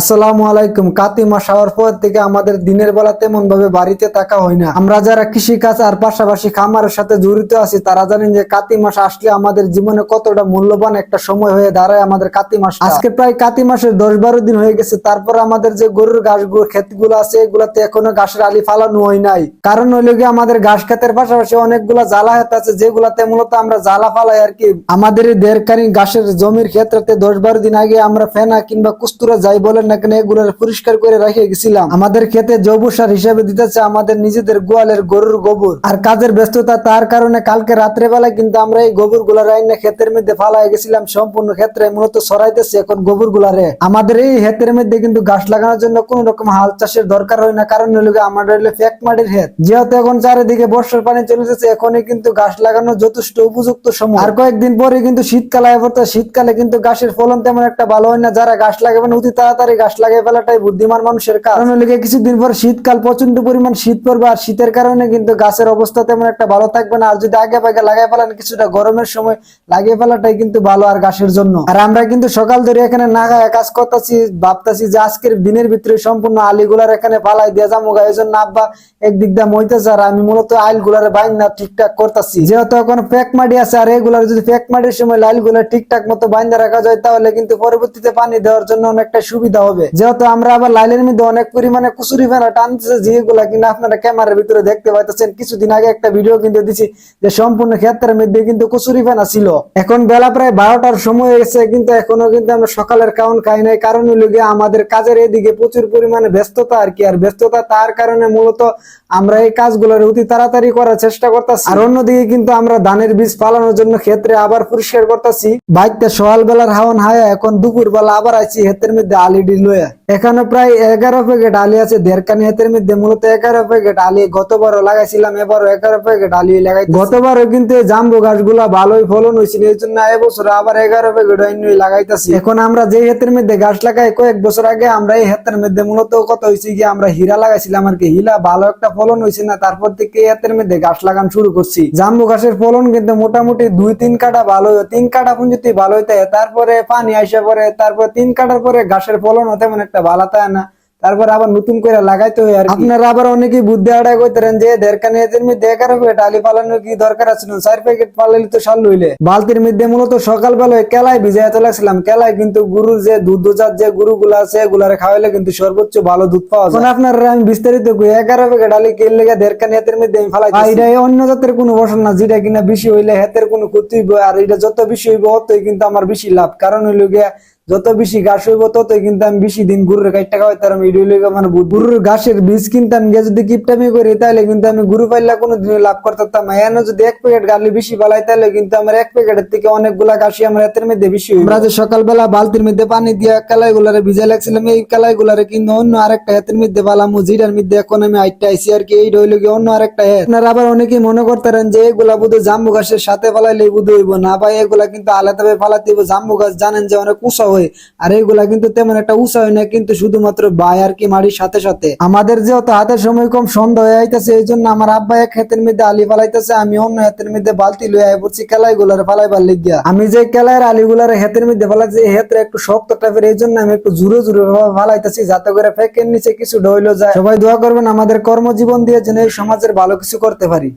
আসসালামু আলাইকুম। পর থেকে আমাদের দিনের বেলা তেমন ভাবে বাড়িতে থাকা হয় না। আমরা যারা কৃষি কাজ আর পাশাপাশি খামারের সাথে জড়িত আছি, তারা জানেন যে কাতি মাস আসলে আমাদের জীবনে কতটা মূল্যবান একটা সময় হয়ে দাঁড়ায় আমাদের কাতি মাস আজকে প্রায় কাতি মাসের দশ বারো দিন হয়ে গেছে। তারপর আমাদের যে গরুর ক্ষেতগুলো আছে, এগুলাতে এখনও ঘাসের আলি ফালানো হয় নাই। কারণ হইল গিয়ে আমাদের ঘাস ক্ষেতের পাশাপাশি অনেকগুলা জ্বালা ক্ষেত আছে, যেগুলাতে মূলত আমরা জ্বালা ফালাই আর কি। আমাদের এই দেড়খানি ঘাসের জমির ক্ষেত্রে দশ বারো দিন আগে আমরা ফেনা কিংবা কুস্তুরা যাই বলেন না কেন পরিষ্কার করে রেখে গেছিলাম। আমাদের ক্ষেতে জৈব সার হিসেবে দিতেছে আমাদের নিজেদের গোয়ালের গরুর গোবর। আর কাজের ব্যস্ততা তার কারণে কালকে রাত্রে বেলায় কিন্তু আমরা এই গোবরগুলা রাইনা ক্ষেতের মধ্যে ফালাই গেছিলাম। সম্পূর্ণ ক্ষেত্রে মূলত সরাইতেছে এখন গোবর গুলারে আমাদের এই ক্ষেতের মধ্যে কিন্তু গাছ লাগানোর জন্য কোন রকম হাল চাষের দরকার হয় না। কারণ হলো আমাদের হলো ফ্যাক মাটির ক্ষেত। যেহেতু এখন চারিদিকে বর্ষার পানি চলে যাচ্ছে এখনই কিন্তু গাছ লাগানোর যথেষ্ট উপযুক্ত সময়। আর কয়েকদিন পরে কিন্তু শীতকাল শীতকালে কিন্তু গাছের ফলন তেমন একটা ভালো হয় না। যারা গাছ লাগাবেন অতি তাড়াতাড়ি গাছ লাগাই ফেলাটাই বুদ্ধিমান মানুষের গিয়ে কিছুদিন পর শীতকাল প্রচণ্ড পরিমাণ শীত পড়বে আর শীতের কারণে কিন্তু গাছের অবস্থা তেমন একটা ভালো থাকবে না। আর যদি আগে পাগে লাগাই ফেলেন, কিছুটা গরমের সময় লাগিয়ে ফেলাটাই কিন্তু ভালো আর গাছের জন্য। আর আমরা কিন্তু সকাল ধরে এখানে না খায় কাজ করতেছি, ভাবতেছি যে আজকের দিনের ভিতরে সম্পূর্ণ আলিগুলার এখানে ফালাই দিয়ে যাব গা। এই জন্য আব্বা একদিক দিয়ে মইতেছে আর আমি মূলত আইলগুলার বাইন না ঠিকঠাক করতেছি। যেহেতু এখন প্যাক মাটি আছে আর এগুলার যদি প্যাক মাটির সময় লাইলগুলা ঠিকঠাক মতো বাইন্দা রাখা যায়, তাহলে কিন্তু পরবর্তীতে পানি দেওয়ার জন্য অনেকটা সুবিধা হবে। যেহেতু আমরা আবার লাইলের মধ্যে অনেক পরিমাণে কুচুরি ফেনা টানতেছে, যেগুলা কিনা আপনারা ক্যামেরার ভিতরে দেখতে পাইতেছেন। কিছুদিন আগে একটা ভিডিও কিন্তু দিছি যে সম্পূর্ণ ক্ষেত্রের মধ্যে কিন্তু কুচুরি ফেনা ছিল। এখন বেলা প্রায় বারোটার সময় গেছে, কিন্তু এখনও কিন্তু আমরা সকালের কাউন খাই নাই। কারণ হলো গিয়ে আমাদের কাজের এদিকে প্রচুর পরিমাণে ব্যস্ততা আর কি, আর ব্যস্ততা তার কারণে মূলত আমরা এই কাজগুলোর অতি তাড়াতাড়ি করার চেষ্টা করতেছি। আর অন্যদিকে কিন্তু আমরা ধানের বীজ ফালানোর জন্য ক্ষেত্রে আবার পরিষ্কার করতেছি। বাইকটা সকাল বেলার হাওয়ান হায়া এখন দুপুর বেলা আবার আইছি ক্ষেত্রের মধ্যে আলিডি লয়ে এখানে প্রায় এগারো প্যাকেট আলি আছে দেড়খানি হাতের মধ্যে। মূলত এগারো প্যাকেট আলি। গতবারও লাগাইছিলাম এবারও এগারো প্যাকেট আলি লাগাই গতবারও কিন্তু জাম্বু গাছগুলা ভালোই ফলন হয়েছিল এই জন্য এবছর আবার এগারো প্যাকেট লাগাইতেছি। এখন আমরা যে হাতের মধ্যে গাছ লাগাই কয়েক বছর আগে আমরা এই হাতের মধ্যে মূলত কত হয়েছে কি আমরা হীরা লাগাইছিলাম আর কি। হীরা ভালো একটা ফলন হয়েছে না তারপর থেকে এই হাতের মধ্যে গাছ লাগান শুরু করছি। জাম্বু গাছের ফলন কিন্তু মোটামুটি দুই তিন কাটা ভালো তিন কাটা পর্যন্ত ভালো হইতে তারপরে পানি আসে পরে তারপর তিন কাটার পরে গাছের ফলন তেমন একটা ভালো থাকে না? তারপর আবার নতুন করে লাগাইতে হয় আর আপনারা আবার অনেকেই বুদ্ধি আড়াই করতেন যে দেড়খানি এদের মধ্যে এগারো প্যাকেট আলি পালানোর কি দরকার আছে? চার প্যাকেট তো সাল লইলে বালতির মধ্যে মূলত সকাল বেলায় কেলায় ভিজাইতে লাগছিলাম। কেলায় কিন্তু গরুর যে দুধ যে গরু গুলা আছে এগুলারে খাওয়াইলে কিন্তু সর্বোচ্চ ভালো দুধ পাওয়া যায়। আপনারা আমি বিস্তারিত কই এগারো প্যাকেট আলি কেল লেগে দেড়খানি এদের মধ্যে আমি ফালাই এটা অন্য জাতের কোনো ফসল না যেটা কিনা বেশি হইলে হেতের কোনো ক্ষতি হইব আর এটা যত বেশি হইব অতই কিন্তু আমার বেশি লাভ। কারণ হইল গিয়া যত বেশি ঘাস হইব, ততই কিন্তু আমি বেশি দিন গরুর গাছ টাকা এটা হইল গিয়া মানে গরুর ঘাসের বীজ কিনতাম গিয়ে যদি কিপটামি করি, তাহলে কিন্তু আমি গরু পাইলা কোনো দিন লাভ করতাম না। এনে যদি এক প্যাকেট গালি বেশি পালাই তাহলে কিন্তু আমার এক প্যাকেটের থেকে অনেকগুলা ঘাসি আমার হাতের মধ্যে বেশি। আমরা যে সকালবেলা বালতির মধ্যে পানি দিয়া কালাই গুলারে ভিজাই লাগছিলাম এই কালাই গুলারে কিন্তু অন্য আরেকটা হাতের মধ্যে পালাম জিরার মধ্যে এখন আমি আইটা আইসি আর কি এই হইল গিয়ে অন্য আরেকটা হেত আপনারা আবার অনেকেই মনে করতেন যে এগুলা বুধ জাম্বু ঘাসের সাথে পালাইলে বুধ হইব না ভাই এগুলা কিন্তু আলাদাভাবে ফালাতে হইব। জাম্বু গাছ জানেন যে অনেক উঁচা হয় আর এগুলা কিন্তু তেমন একটা উঁচা হয় না, কিন্তু শুধুমাত্র আর কি সাথে সাথে। আমাদের যেহেতু হাতের সময় কম হয়ে আইতেছে, এই জন্য আমার আব্বা এক হাতের মধ্যে আলি ফালাইতেছে, আমি অন্য হাতের মধ্যে বালতি আই পড়ছি কেলাই গুলার ফালাইবার আমি যে কেলাইয়ের আলি হাতের মধ্যে ফালাইছি, এই হাতের একটু শক্ত টাইপের, এই জন্য আমি একটু জুড়ে জুড়ে ফালাইতেছি, যাতে করে ফেকের নিচে কিছু ডইলো যায়। সবাই দোয়া করবেন, আমাদের কর্মজীবন দিয়ে যেন এই সমাজের ভালো কিছু করতে পারি।